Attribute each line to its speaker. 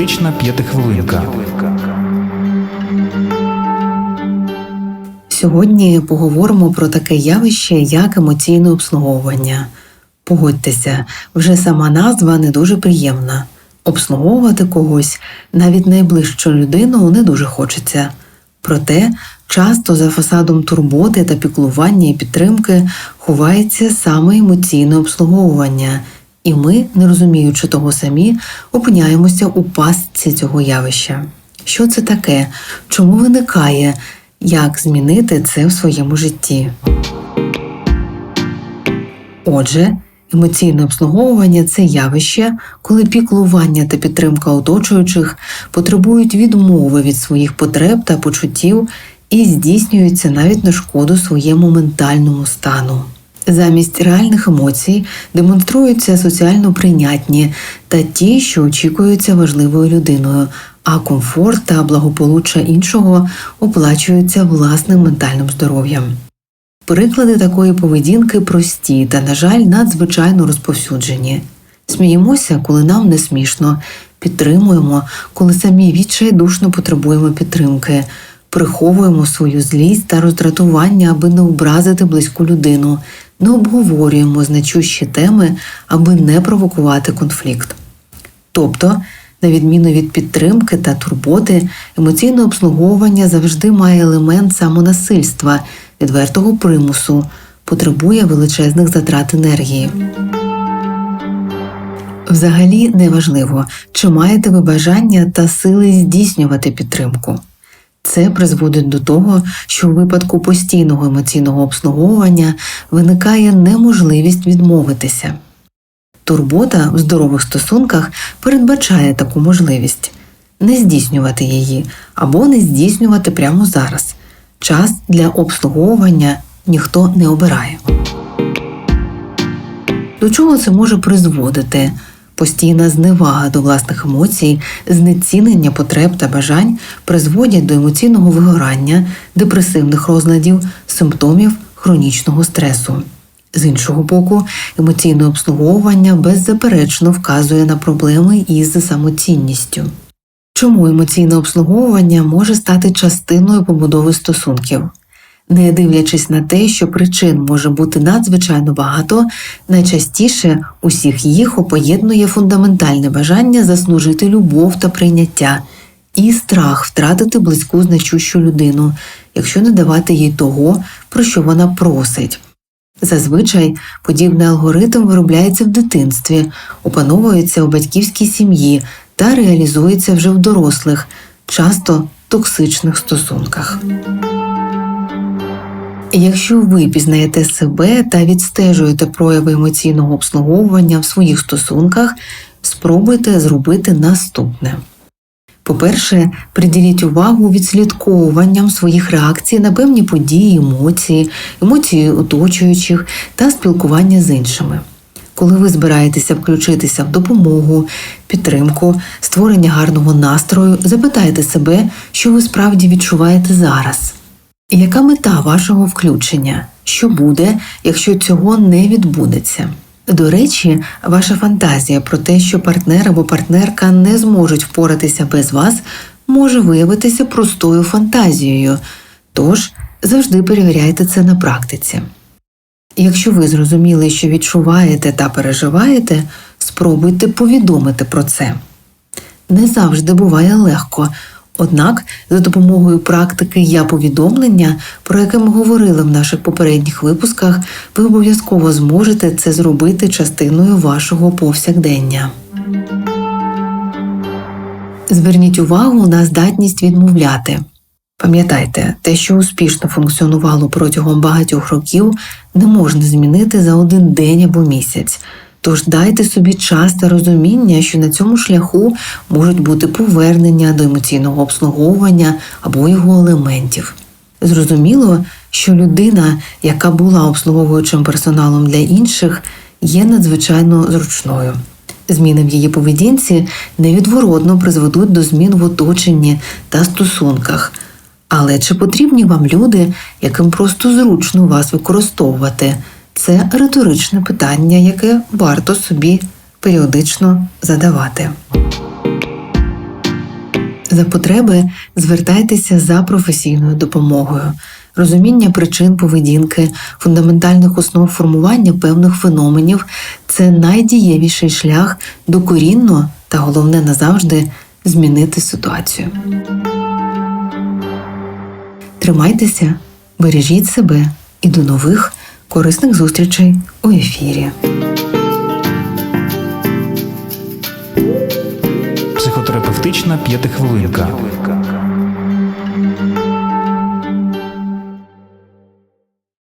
Speaker 1: Терапевтична п'ятихвилинка.
Speaker 2: Сьогодні поговоримо про таке явище, як емоційне обслуговування. Погодьтеся, вже сама назва не дуже приємна. Обслуговувати когось, навіть найближчу людину, не дуже хочеться. Проте часто за фасадом турботи та піклування і підтримки ховається саме емоційне обслуговування, і ми, не розуміючи того самі, опиняємося у пастці цього явища. Що це таке? Чому виникає? Як змінити це в своєму житті? Отже, емоційне обслуговування це явище, коли піклування та підтримка оточуючих потребують відмови від своїх потреб та почуттів і здійснюються навіть на шкоду своєму ментальному стану. Замість реальних емоцій демонструються соціально прийнятні та ті, що очікуються важливою людиною, а комфорт та благополуччя іншого оплачуються власним ментальним здоров'ям. Приклади такої поведінки прості та, на жаль, надзвичайно розповсюджені. Сміємося, коли нам не смішно, підтримуємо, коли самі відчайдушно потребуємо підтримки, приховуємо свою злість та роздратування, аби не образити близьку людину, не обговорюємо значущі теми, аби не провокувати конфлікт. Тобто, на відміну від підтримки та турботи, емоційне обслуговування завжди має елемент самонасильства, відвертого примусу, потребує величезних затрат енергії. Взагалі неважливо, чи маєте ви бажання та сили здійснювати підтримку. Це призводить до того, що у випадку постійного емоційного обслуговування виникає неможливість відмовитися. Турбота в здорових стосунках передбачає таку можливість не здійснювати її або не здійснювати прямо зараз. Час для обслуговування ніхто не обирає. До чого це може призводити? Постійна зневага до власних емоцій, знецінення потреб та бажань призводять до емоційного вигорання, депресивних розладів, симптомів хронічного стресу. З іншого боку, емоційне обслуговування беззаперечно вказує на проблеми із самоцінністю. Чому емоційне обслуговування може стати частиною побудови стосунків? Не дивлячись на те, що причин може бути надзвичайно багато, найчастіше усіх їх опоєднує фундаментальне бажання заслужити любов та прийняття і страх втратити близьку значущу людину, якщо не давати їй того, про що вона просить. Зазвичай подібний алгоритм виробляється в дитинстві, опановується у батьківській сім'ї та реалізується вже в дорослих, часто токсичних стосунках. Якщо ви пізнаєте себе та відстежуєте прояви емоційного обслуговування в своїх стосунках, спробуйте зробити наступне. По-перше, приділіть увагу відслідковуванням своїх реакцій на певні події, емоції, емоції оточуючих та спілкування з іншими. Коли ви збираєтеся включитися в допомогу, підтримку, створення гарного настрою, запитайте себе, що ви справді відчуваєте зараз. Яка мета вашого включення? Що буде, якщо цього не відбудеться? До речі, ваша фантазія про те, що партнер або партнерка не зможуть впоратися без вас, може виявитися простою фантазією, тож завжди перевіряйте це на практиці. Якщо ви зрозуміли, що відчуваєте та переживаєте, спробуйте повідомити про це. Не завжди буває легко, однак за допомогою практики я повідомлення, про яке ми говорили в наших попередніх випусках, ви обов'язково зможете це зробити частиною вашого повсякдення. Зверніть увагу на здатність відмовляти. Пам'ятайте, те, що успішно функціонувало протягом багатьох років, не можна змінити за один день або місяць. Тож дайте собі час та розуміння, що на цьому шляху можуть бути повернення до емоційного обслуговування або його елементів. Зрозуміло, що людина, яка була обслуговуючим персоналом для інших, є надзвичайно зручною. Зміни в її поведінці невідворотно призведуть до змін в оточенні та стосунках. Але чи потрібні вам люди, яким просто зручно вас використовувати? Це риторичне питання, яке варто собі періодично задавати. За потреби звертайтеся за професійною допомогою. Розуміння причин поведінки, фундаментальних основ формування певних феноменів це найдієвіший шлях докорінно та головне назавжди змінити ситуацію. Тримайтеся, бережіть себе і до нових корисних зустрічей у ефірі.
Speaker 1: Психотерапевтична п'ятихвилинка.